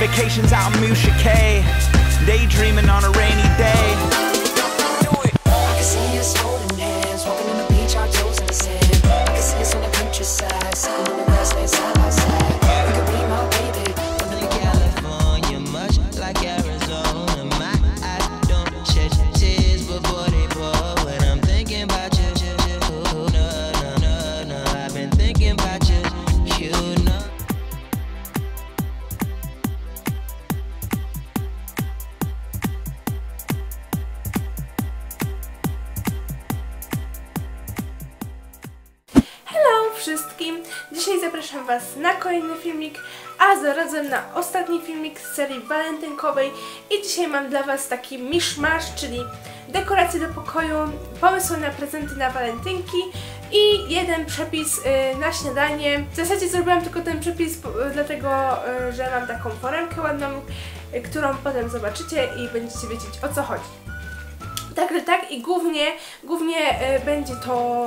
Vacations out in Musha. Daydreaming on a rainy day. Was na kolejny filmik, a zarazem na ostatni filmik z serii walentynkowej i dzisiaj mam dla Was taki miszmasz, czyli dekoracje do pokoju, pomysły na prezenty na walentynki i jeden przepis y, na śniadanie. W zasadzie zrobiłam tylko ten przepis y, dlatego, y, że mam taką foremkę ładną, którą potem zobaczycie i będziecie wiedzieć o co chodzi. Także tak i głównie, głównie będzie to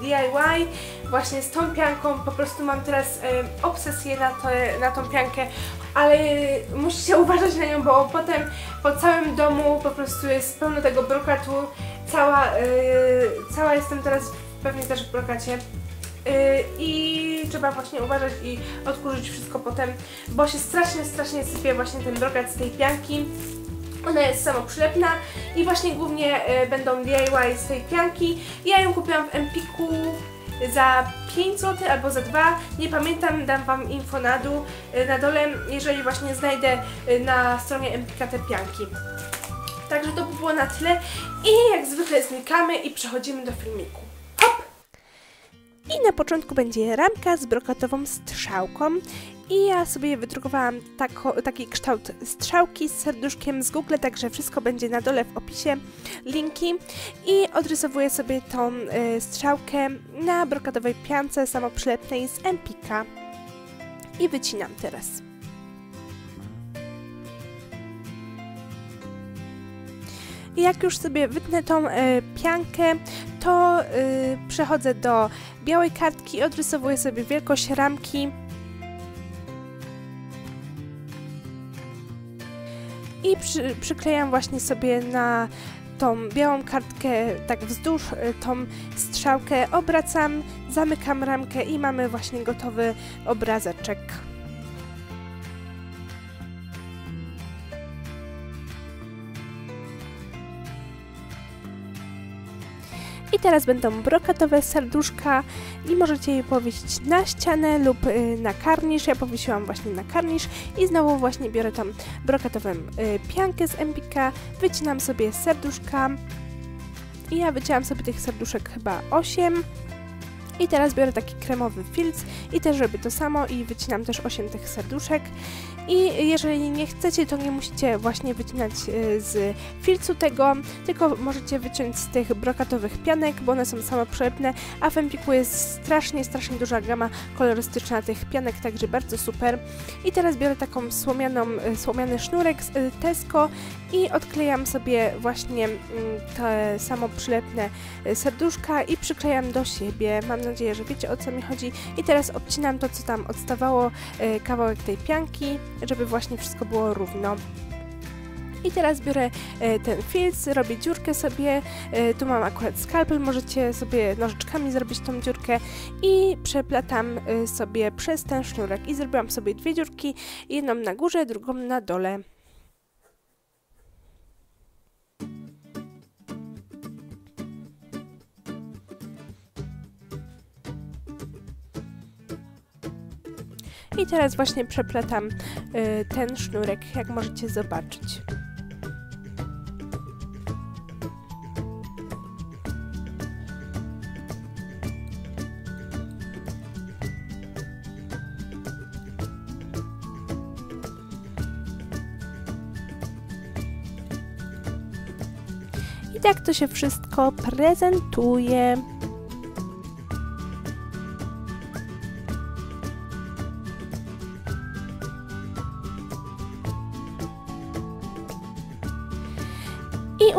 DIY właśnie z tą pianką, po prostu mam teraz obsesję na, to, na tą piankę, ale musicie uważać na nią, bo potem po całym domu po prostu jest pełno tego brokatu, cała, e, cała jestem teraz pewnie też w brokacie. E, I trzeba właśnie uważać i odkurzyć wszystko potem, bo się strasznie, strasznie sypie właśnie ten brokat z tej pianki. Ona jest samoprzylepna i właśnie głównie e, będą DIY z tej pianki. Ja ją kupiłam w Empiku za 5 zł albo za 2, nie pamiętam, dam Wam info na dół, e, na dole, jeżeli właśnie znajdę e, na stronie Empika te pianki. Także to by było na tyle i jak zwykle znikamy i przechodzimy do filmiku. Hop! I na początku będzie ramka z brokatową strzałką i ja sobie wydrukowałam tako, taki kształt strzałki z serduszkiem z Google, także wszystko będzie na dole w opisie, linki. I odrysowuję sobie tą y, strzałkę na brokatowej piance samoprzylepnej z Empika. I wycinam teraz. I jak już sobie wytnę tą e, piankę, to e, przechodzę do białej kartki, odrysowuję sobie wielkość ramki i przy, przyklejam właśnie sobie na tą białą kartkę tak wzdłuż e, tą strzałkę, obracam, zamykam ramkę i mamy właśnie gotowy obrazeczek. I teraz będą brokatowe serduszka i możecie je powiesić na ścianę lub y, na karnisz. Ja powiesiłam właśnie na karnisz i znowu właśnie biorę tam brokatową y, piankę z Empika, wycinam sobie serduszka i ja wycięłam sobie tych serduszek chyba 8. I teraz biorę taki kremowy filc i też robię to samo i wycinam też 8 tych serduszek. I jeżeli nie chcecie, to nie musicie właśnie wycinać y, z filcu tego, tylko możecie wyciąć z tych brokatowych pianek, bo one są samoprzylepne, a w Empiku jest strasznie, strasznie duża gama kolorystyczna tych pianek, także bardzo super. I teraz biorę taką słomianą, y, słomiany sznurek z Tesco i odklejam sobie właśnie mm, te samoprzylepne y, serduszka i przyklejam do siebie. Mam nadzieję, że wiecie o co mi chodzi. I teraz obcinam to, co tam odstawało, y, kawałek tej pianki, żeby właśnie wszystko było równo. I teraz biorę e, ten filc, robię dziurkę sobie, tu mam akurat skalpel, możecie sobie nożyczkami zrobić tą dziurkę i przeplatam sobie przez ten sznurek i zrobiłam sobie dwie dziurki, jedną na górze, drugą na dole. I teraz właśnie przepletam y, ten sznurek, jak możecie zobaczyć. I tak to się wszystko prezentuje.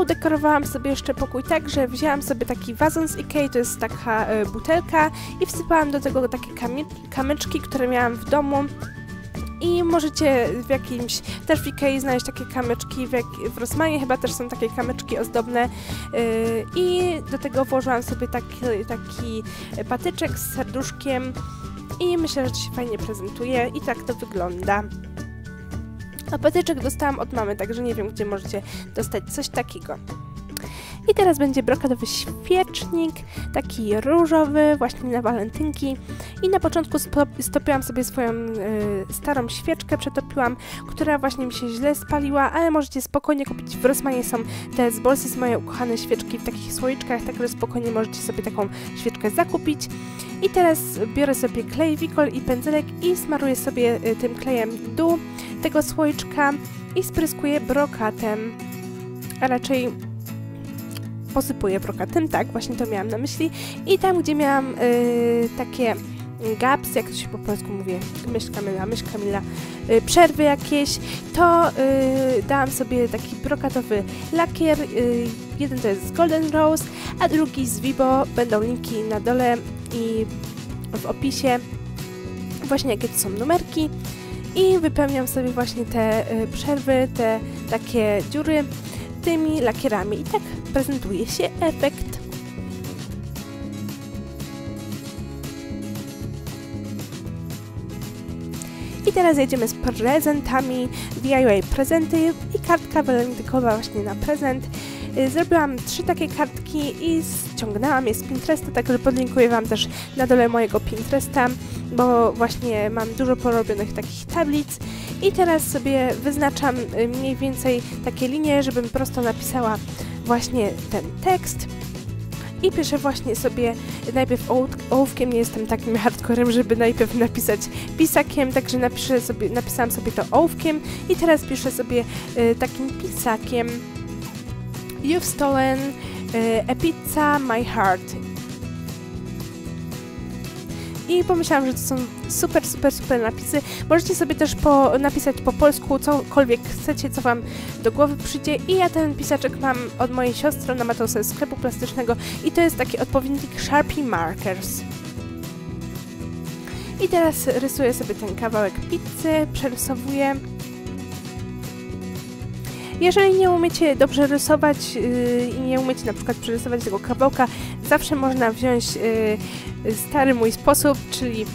Udekorowałam sobie jeszcze pokój tak, że wzięłam sobie taki wazon z Ikei, to jest taka e, butelka i wsypałam do tego takie kamie- kamyczki, które miałam w domu I możecie w jakimś, też w Ikei znaleźć takie kamyczki, w, jak, w Rossmanie chyba też są takie kamyczki ozdobne. Yy, I do tego włożyłam sobie taki, taki patyczek z serduszkiem i myślę, że to się fajnie prezentuje i tak to wygląda. A patyczek dostałam od mamy, także nie wiem, gdzie możecie dostać coś takiego. I teraz będzie brokatowy świecznik, taki różowy, właśnie na walentynki. I na początku stopiłam sobie swoją y, starą świeczkę, przetopiłam, która właśnie mi się źle spaliła, ale możecie spokojnie kupić. W Rossmanie są te z Bolsy, moje ukochane świeczki w takich słoiczkach, także spokojnie możecie sobie taką świeczkę zakupić. I teraz biorę sobie klej Wikol i pędzelek i smaruję sobie y, tym klejem dół tego słoiczka i spryskuję brokatem, a raczej posypuję brokatem, tak, właśnie to miałam na myśli. I tam, gdzie miałam y, takie gaps, jak to się po polsku mówi, myśl Kamila, myśl Kamila, y, przerwy jakieś, to y, dałam sobie taki brokatowy lakier, y, jeden to jest z Golden Rose, a drugi z Vibo, będą linki na dole i w opisie, właśnie jakie to są numerki i wypełniam sobie właśnie te y, przerwy, te takie dziury tymi lakierami i tak prezentuje się efekt. I teraz jedziemy z prezentami, DIY prezenty i kartka walentynkowa właśnie na prezent. Y, Zrobiłam trzy takie kartki i ściągnęłam je z Pinteresta, także podlinkuję Wam też na dole mojego Pinteresta, bo właśnie mam dużo porobionych takich tablic. I teraz sobie wyznaczam y, mniej więcej takie linie, żebym prosto napisała właśnie ten tekst. I piszę właśnie sobie najpierw ołów- ołówkiem, nie jestem takim hardcorem, żeby najpierw napisać pisakiem, także napiszę sobie, napisałam sobie to ołówkiem i teraz piszę sobie y, takim pisakiem You've stolen y, a pizza, my heart. I pomyślałam, że to są super, super, super napisy. Możecie sobie też po, napisać po polsku cokolwiek chcecie, co Wam do głowy przyjdzie. I ja ten pisaczek mam od mojej siostry, ona ma to ze sklepu plastycznego i to jest taki odpowiednik Sharpie Markers. I teraz rysuję sobie ten kawałek pizzy, przerysowuję. Jeżeli nie umiecie dobrze rysować yy, i nie umiecie na przykład przerysować tego kawałka, zawsze można wziąć yy, stary mój sposób, czyli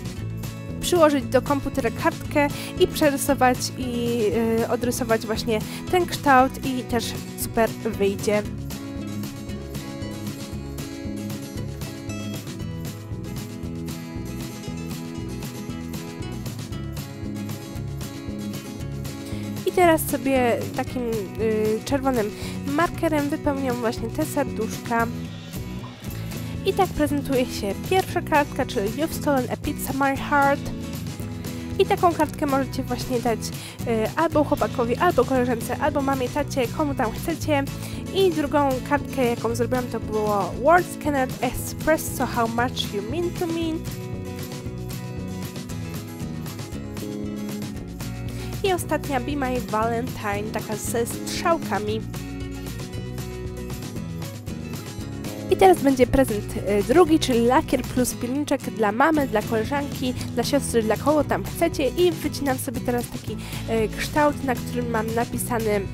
przyłożyć do komputera kartkę i przerysować i yy, odrysować właśnie ten kształt i też super wyjdzie. Teraz sobie takim y, czerwonym markerem wypełniam właśnie te serduszka. I tak prezentuje się pierwsza kartka, czyli You've stolen a pizza my heart. I taką kartkę możecie właśnie dać y, albo chłopakowi, albo koleżance, albo mamie, tacie, komu tam chcecie. I drugą kartkę, jaką zrobiłam, to było Words cannot express so how much you mean to me. I ostatnia Be My Valentine, taka ze strzałkami. I teraz będzie prezent y, drugi, czyli lakier plus pilniczek dla mamy, dla koleżanki, dla siostry, dla kogo tam chcecie i wycinam sobie teraz taki y, kształt, na którym mam napisany mm,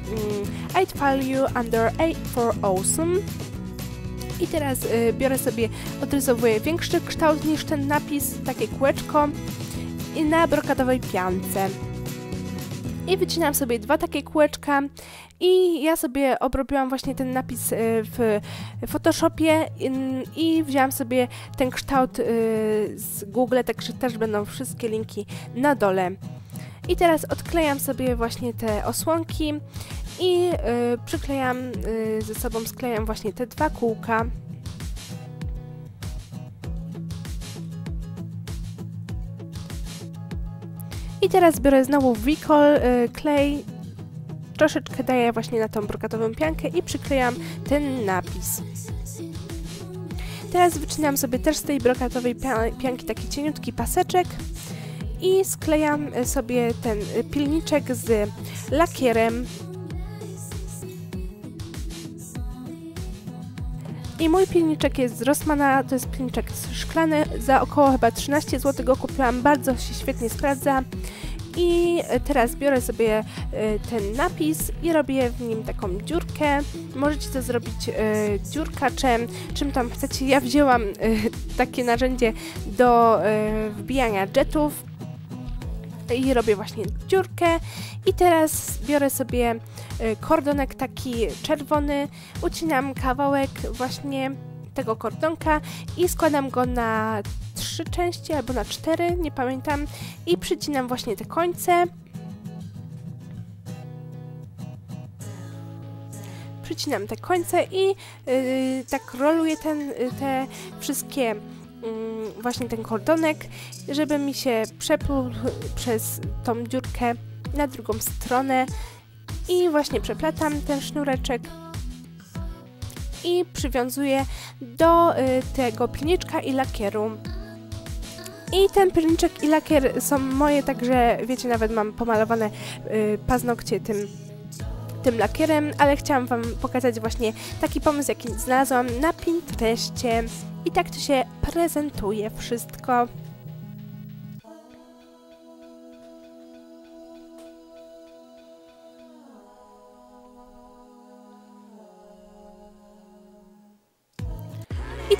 follow you under A for awesome. I teraz y, biorę sobie, odrysowuję większy kształt niż ten napis, takie kółeczko i na brokatowej piance i wycinam sobie dwa takie kółeczka i ja sobie obrobiłam właśnie ten napis y, w Photoshopie i wzięłam sobie ten kształt y, z Google, także też będą wszystkie linki na dole. I teraz odklejam sobie właśnie te osłonki i y, przyklejam y, ze sobą, sklejam właśnie te dwa kółka. I teraz biorę znowu Vicol y, klej, troszeczkę daję właśnie na tą brokatową piankę i przyklejam ten napis. Teraz wycinam sobie też z tej brokatowej pia- pianki taki cieniutki paseczek i sklejam y, sobie ten y, pilniczek z lakierem. I mój pilniczek jest z Rossmana, to jest pilniczek szklany, za około chyba 13 zł go kupiłam, bardzo się świetnie sprawdza. I teraz biorę sobie e, ten napis i robię w nim taką dziurkę. Możecie to zrobić e, dziurkaczem, czym tam chcecie. Ja wzięłam e, takie narzędzie do wbijania jetów i robię właśnie dziurkę. I teraz biorę sobie e, kordonek taki czerwony, ucinam kawałek właśnie tego kordonka i składam go na trzy części albo na cztery, nie pamiętam. I przycinam właśnie te końce. Przycinam te końce i yy, tak roluję ten, y, te wszystkie mm, właśnie ten kordonek, żeby mi się przepluł przez tą dziurkę na drugą stronę i właśnie przeplatam ten sznureczek i przywiązuję do y, tego pilniczka i lakieru. I ten pilniczek i lakier są moje, także wiecie, nawet mam pomalowane y, paznokcie tym tym lakierem, ale chciałam Wam pokazać właśnie taki pomysł, jaki znalazłam na Pinterestie. I tak to się prezentuje wszystko.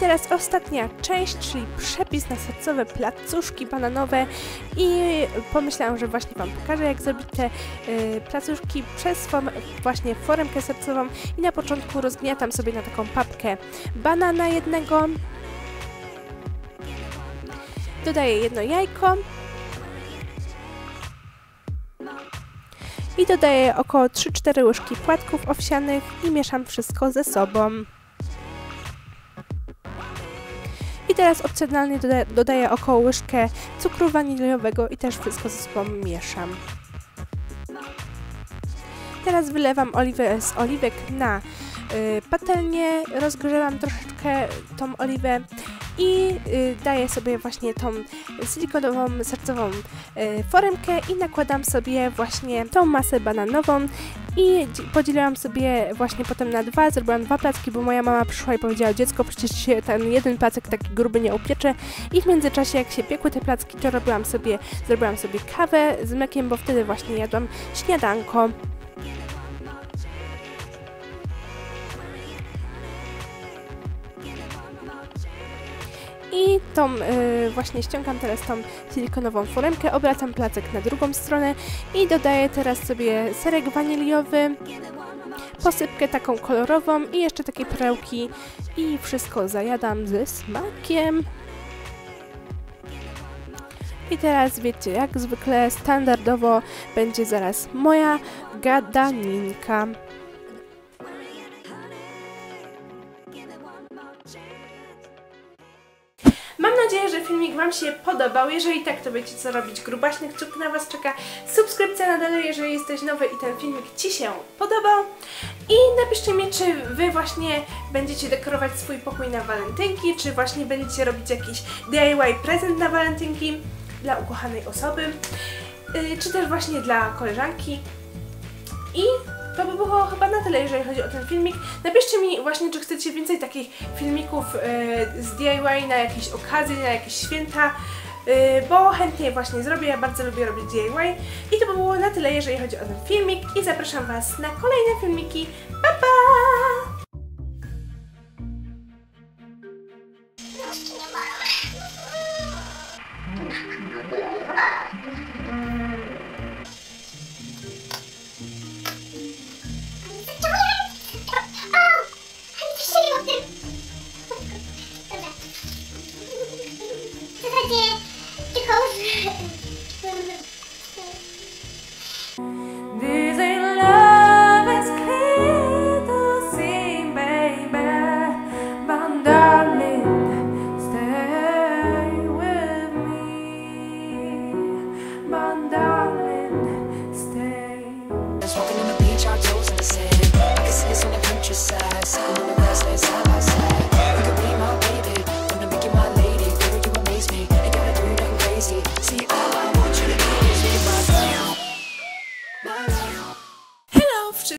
Teraz ostatnia część, czyli przepis na sercowe placuszki bananowe i pomyślałam, że właśnie Wam pokażę, jak zrobić te y, placuszki przez form, właśnie foremkę sercową i na początku rozgniatam sobie na taką papkę banana jednego, dodaję jedno jajko i dodaję około 3-4 łyżki płatków owsianych i mieszam wszystko ze sobą. I teraz opcjonalnie doda dodaję około łyżkę cukru waniliowego i też wszystko ze sobą mieszam. Teraz wylewam oliwę z oliwek na y, patelnię, rozgrzewam troszeczkę tą oliwę i y, daję sobie właśnie tą silikonową, sercową y, foremkę i nakładam sobie właśnie tą masę bananową i podzieliłam sobie właśnie potem na dwa, zrobiłam dwa placki, bo moja mama przyszła i powiedziała, dziecko, przecież się ten jeden placek taki gruby nie upiecze i w międzyczasie jak się piekły te placki, to robiłam sobie, zrobiłam sobie kawę z mlekiem, bo wtedy właśnie jadłam śniadanko. Tą y, właśnie ściągam teraz tą silikonową foremkę, obracam placek na drugą stronę i dodaję teraz sobie serek waniliowy, posypkę taką kolorową i jeszcze takie perełki i wszystko zajadam ze smakiem. I teraz wiecie, jak zwykle standardowo będzie zaraz moja gadaninka. Wam się podobał. Jeżeli tak, to wiecie co robić. Grubaśny kciuk na Was czeka. Subskrypcja na dole, jeżeli jesteś nowy i ten filmik Ci się podobał. I napiszcie mi, czy Wy właśnie będziecie dekorować swój pokój na walentynki, czy właśnie będziecie robić jakiś DIY prezent na walentynki dla ukochanej osoby, yy, czy też właśnie dla koleżanki. I to by było chyba na tyle, jeżeli chodzi o ten filmik. Napiszcie mi właśnie, czy chcecie więcej takich filmików yy, z DIY na jakieś okazje, na jakieś święta, yy, bo chętnie właśnie zrobię, ja bardzo lubię robić DIY. I to by było na tyle, jeżeli chodzi o ten filmik i zapraszam Was na kolejne filmiki. Pa, pa!